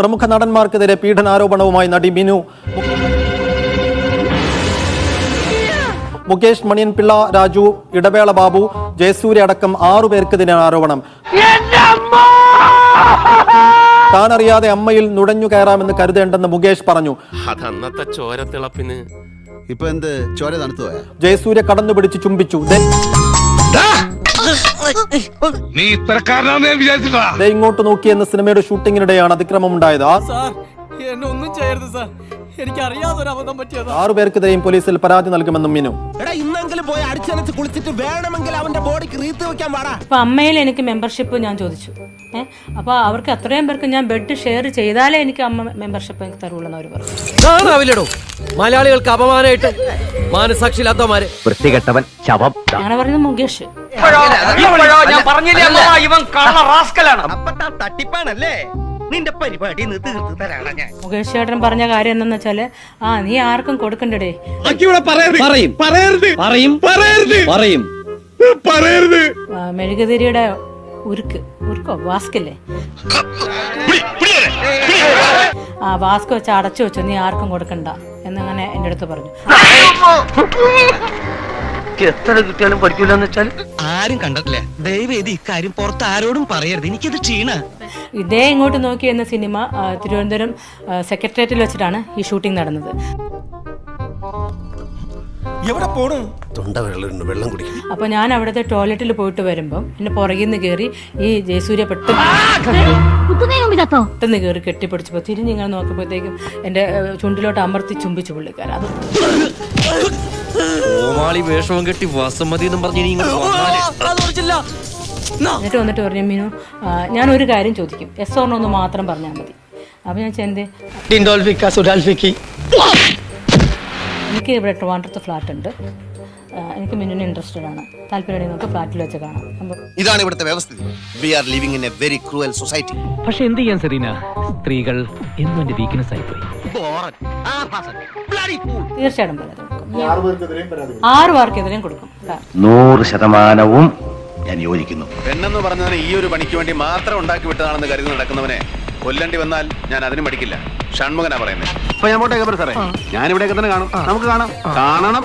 പ്രമുഖ നടന്മാർക്കെതിരെ പീഡനാരോപണവുമായി നടി മിനു. മുകേഷ് മണിയൻ പിള്ള രാജു ഇടവേള ബാബു ജയസൂര്യ അടക്കം ആറുപേർക്കെതിരെ ആരോപണം. താൻ അറിയാതെ അമ്മയിൽ നുടഞ്ഞു കയറാമെന്ന് കരുതേണ്ടെന്ന് മുകേഷ് പറഞ്ഞു. അതന്നത്തെ ചോരത്തിളപ്പിന്. ഇപ്പൊ എന്ത്? ചോര തണുത്തു ജയസൂര്യ കടന്നു പിടിച്ച് ചുംബിച്ചു. ദേ- നീ ഇത്തരക്കാരനാണെന്ന് ഞാൻ വിചാരിച്ചിട്ടാ ദേ ഇങ്ങോട്ട് നോക്കി എന്ന സിനിമയുടെ ഷൂട്ടിങ്ങിനിടെയാണ് അതിക്രമം ഉണ്ടായത് ആ സാർ എന്നെ ഒന്നും ചെയ്യരുത് സാർ. എനിക്ക് അറിയാതൊരു അബദ്ധം പറ്റിയതാ. ആറു പേർക്കെതിരെയും പോലീസിൽ പരാതി നൽകുമെന്നും മിനു. എടാ ഇന്നെങ്കിലും പോയി അടിച്ചനച്ച് കുളിച്ചിട്ട് വേണമെങ്കിൽ അവന്റെ ബോഡിക്ക് റീത്ത് വെക്കാൻ പാടാ അപ്പൊ അമ്മയിൽ എനിക്ക് മെമ്പർഷിപ്പ് ഞാൻ ചോദിച്ചു. ഏഹ് അപ്പൊ അവർക്ക് അത്രയും പേർക്ക് ഞാൻ ബെഡ് ഷെയർ ചെയ്താലേ എനിക്ക് അമ്മ മെമ്പർഷിപ്പ് എനിക്ക് തരുള്ളൂ എന്ന് അവർ പറഞ്ഞു. കാണാവില്ലടോ മലയാളികൾക്ക് അപമാനമായിട്ട് മാനസാക്ഷി വൃത്തികെട്ടവൻ ശവം. അങ്ങനെ പറയുന്നത് മുകേഷ്. ഞാൻ പറഞ്ഞില്ലേ? അമ്മ ഇവൻ കള്ള റാസ്കലാണ്. തട്ടിപ്പാണല്ലേ? നിന്റെ പരിപാടി തീർത്ത് തരാണ് ഞാൻ. മുകേഷ് ചേട്ടൻ പറഞ്ഞ കാര്യം എന്താന്ന് വെച്ചാൽ ആ നീ ആർക്കും കൊടുക്കണ്ടേ പറയും. പറയരുത്. പറയും. പറയരുത്. പറയും. പറയരുത്. ആ, മെഴുകുതിരിയുടെ ഉരുക്ക് ഉരുക്കോ? വാസ്കല്ലേ? ആ വാസ്ക് വെച്ച് അടച്ചു വെച്ചു. നീ ആർക്കും കൊടുക്കണ്ട. എന്നങ്ങനെ എന്റെ അടുത്ത് പറഞ്ഞു. എത്ര കിട്ടിയാലും പഠിക്കൂലെന്ന് വെച്ചാൽ ആരും കണ്ടിട്ടില്ല. ദയവേദി ഇക്കാര്യം പുറത്ത് ആരോടും പറയരുത്. എനിക്കത് ക്ഷീണ. ഇതേ ഇങ്ങോട്ട് നോക്കി എന്ന സിനിമ തിരുവനന്തപുരം സെക്രട്ടേറിയറ്റിൽ വെച്ചിട്ടാണ് ഈ ഷൂട്ടിംഗ് നടന്നത്. എവിടെ പോണു? തൊണ്ട വെള്ളം അപ്പോൾ ഞാൻ അവിടുത്തെ ടോയ്ലറ്റിൽ പോയിട്ട് വരുമ്പോൾ എന്നെ പുറകിൽ നിന്ന് കയറി ഈ ജയസൂര്യ പെട്ടെന്ന് പെട്ടെന്ന് കയറി തിരിഞ്ഞ് ഇങ്ങനെ നോക്കുമ്പോഴത്തേക്കും എന്റെ ചുണ്ടിലോട്ട് അമർത്തി ചുംബിച്ചു പുള്ളിക്കാരൻ. അത് കോമാളി വേഷവും കെട്ടി വസമതി എന്നും പറഞ്ഞ് ഇനി ഇങ്ങോട്ട് വന്നാലേ. എന്നിട്ട് വന്നിട്ട് പറഞ്ഞു മീനു ആ, ഞാൻ ഒരു കാര്യം ചോദിക്കും. എസ് ഓർണോ ഒന്ന് മാത്രം പറഞ്ഞാൽ മതി. അപ്പോൾ ഞാൻ ചെന്ത് എനിക്ക് ഇവിടെ ട്രിവാൻഡ്രത്ത് ഫ്ലാറ്റ് ഉണ്ട്. ആ, എനിക്ക് മിന്നുവിന് ഇൻട്രസ്റ്റഡ് ആണ്. താല്പര്യമുണ്ടെങ്കിൽ നമുക്ക് ഫ്ലാറ്റിൽ വെച്ച് കാണാം. ഇതാണ് ഇവിടുത്തെ വ്യവസ്ഥിതി we are living in a very cruel society പക്ഷെ എന്ത് ചെയ്യാൻ സെറീന സ്ത്രീകൾ എന്നും എന്റെ വീക്ക്നെസ് ആയിപ്പോയി. തീർച്ചയായിട്ടും പറയാം. ആറ് പേർക്കെതിരെയും കൊടുക്കും. നൂറ് ശതമാനവും ഞാൻ യോജിക്കുന്നു. പെണ്ണെന്ന് പറഞ്ഞതിന് ഈ ഒരു പണിക്ക് വേണ്ടി മാത്രം ഉണ്ടാക്കി വിട്ടതാണെന്ന് കരുതി നടക്കുന്നവനെ കൊല്ലണ്ടി വന്നാൽ ഞാൻ അതിനും പഠിക്കില്ല ഷൺമുഖനാ പറയുന്നത് അപ്പൊ ഞാൻ പോട്ടെ സാറേ? ഞാൻ ഇവിടെയൊക്കെ തന്നെ കാണും. നമുക്ക് കാണാം. കാണണം